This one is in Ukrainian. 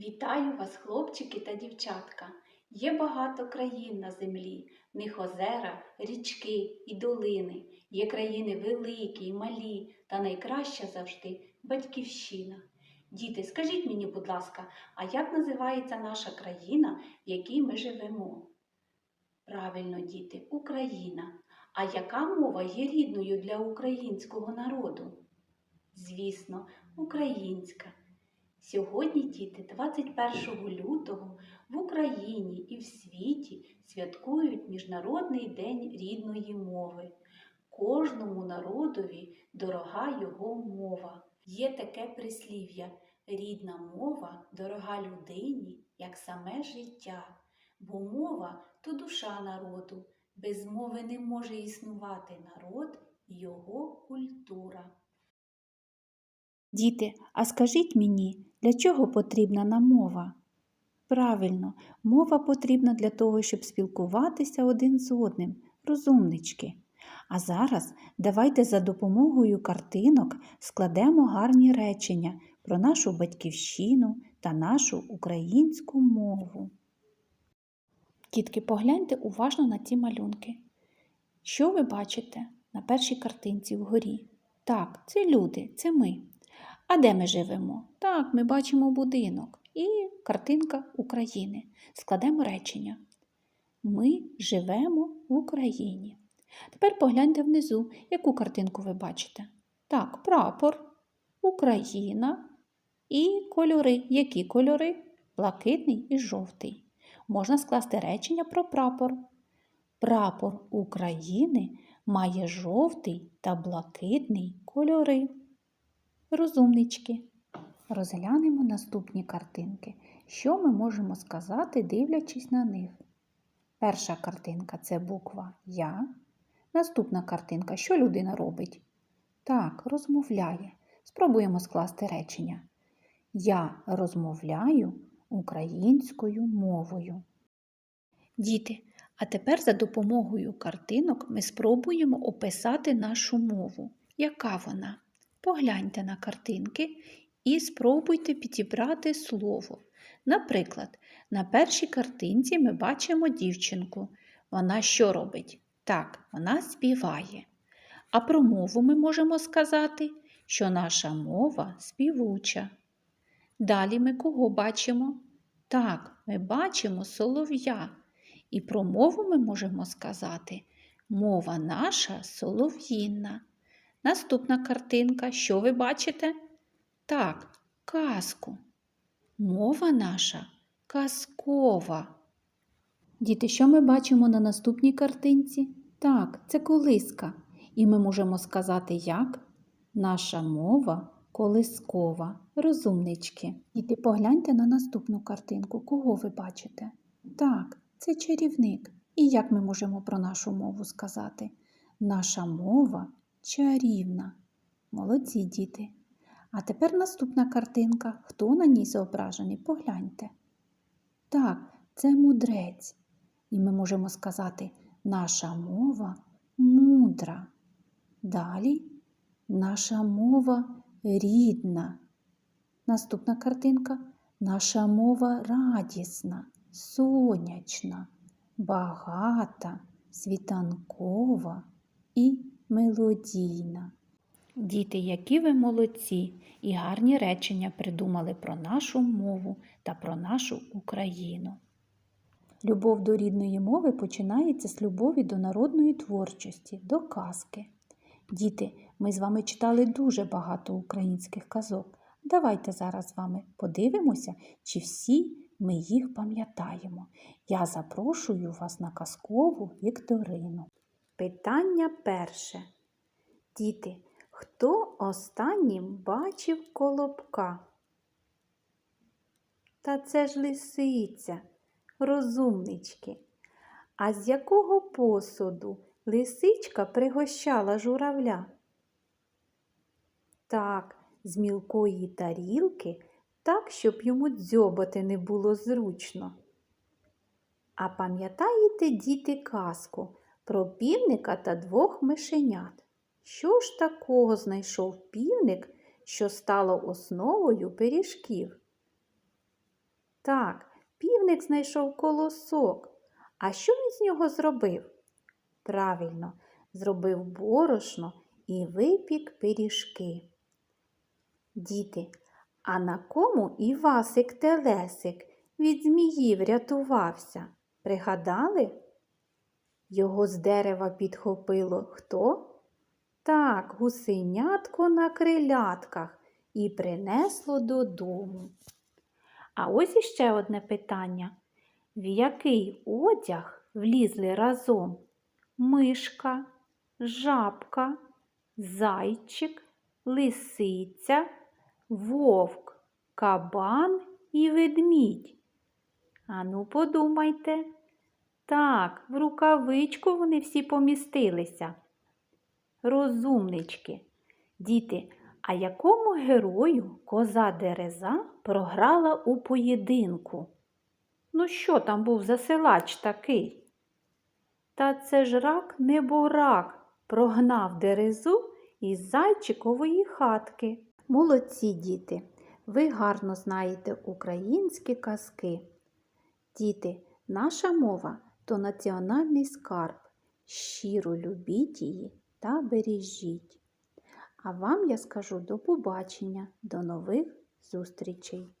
Вітаю вас, хлопчики та дівчатка. Є багато країн на землі, в них озера, річки і долини. Є країни великі й малі, та найкраща завжди батьківщина. Діти, скажіть мені, будь ласка, а як називається наша країна, в якій ми живемо? Правильно, діти, Україна. А яка мова є рідною для українського народу? Звісно, українська. Сьогодні, діти, 21 лютого в Україні і в світі святкують Міжнародний день рідної мови. Кожному народові дорога його мова. Є таке прислів'я рідна мова дорога людині, як саме життя, бо мова то душа народу, без мови не може існувати народ і його культура. Діти, а скажіть мені, для чого потрібна нам мова? Правильно, мова потрібна для того, щоб спілкуватися один з одним, розумнички. А зараз давайте за допомогою картинок складемо гарні речення про нашу батьківщину та нашу українську мову. Дітки, погляньте уважно на ці малюнки. Що ви бачите на першій картинці вгорі? Так, це люди, це ми. А де ми живемо? Так, ми бачимо будинок і картинка України. Складемо речення. Ми живемо в Україні. Тепер погляньте внизу, яку картинку ви бачите. Так, прапор, Україна і кольори. Які кольори? Блакитний і жовтий. Можна скласти речення про прапор. Прапор України має жовтий та блакитний кольори. Розумнички. Розглянемо наступні картинки. Що ми можемо сказати, дивлячись на них? Перша картинка це буква Я. Наступна картинка що людина робить? Так, розмовляє. Спробуємо скласти речення. Я розмовляю українською мовою. Діти, а тепер за допомогою картинок ми спробуємо описати нашу мову. Яка вона? Погляньте на картинки і спробуйте підібрати слово. Наприклад, на першій картинці ми бачимо дівчинку. Вона що робить? Так, вона співає. А про мову ми можемо сказати, що наша мова співуча. Далі ми кого бачимо? Так, ми бачимо солов'я. І про мову ми можемо сказати мова наша солов'їнна. Наступна картинка. Що ви бачите? Так, казку. Мова наша казкова. Діти, що ми бачимо на наступній картинці? Так, це колиска. І ми можемо сказати, як наша мова колискова. Розумнички. Діти, погляньте на наступну картинку. Кого ви бачите? Так, це чарівник. І як ми можемо про нашу мову сказати? Наша мова чарівна. Молодці діти. А тепер наступна картинка. Хто на ній зображений? Погляньте. Так, це мудрець. І ми можемо сказати, наша мова мудра. Далі наша мова рідна. Наступна картинка наша мова радісна, сонячна, багата, світанкова і мелодійна. Діти, які ви молодці і гарні речення придумали про нашу мову та про нашу Україну. Любов до рідної мови починається з любові до народної творчості, до казки. Діти, ми з вами читали дуже багато українських казок. Давайте зараз з вами подивимося, чи всі ми їх пам'ятаємо. Я запрошую вас на казкову вікторину. Питання перше. Діти, хто останнім бачив колобка? Та це ж лисиця, розумнички. А з якого посуду лисичка пригощала журавля? Так, з мілкої тарілки, так, щоб йому дзьобати не було зручно. А пам'ятаєте, діти, казку про півника та двох мишенят? Що ж такого знайшов півник, що стало основою пиріжків? Так, півник знайшов колосок. А що він з нього зробив? Правильно, зробив борошно і випік пиріжки. Діти, а на кому Івасик Телесик від зміїв рятувався? Пригадали? Його з дерева підхопило хто? Так, гусенятко на крилятках і принесло додому. А ось іще одне питання. В який одяг влізли разом мишка, жабка, зайчик, лисиця, вовк, кабан і ведмідь? Ану, подумайте. Так, в рукавичку вони всі помістилися. Розумнички. Діти, а якому герою коза Дереза програла у поєдинку? Ну, що там був за силач такий? Та це ж рак не бурак, прогнав дерезу із зайчикової хатки. Молодці діти, ви гарно знаєте українські казки. Діти, наша мова то національний скарб. Щиро любіть її та бережіть. А вам я скажу до побачення, до нових зустрічей!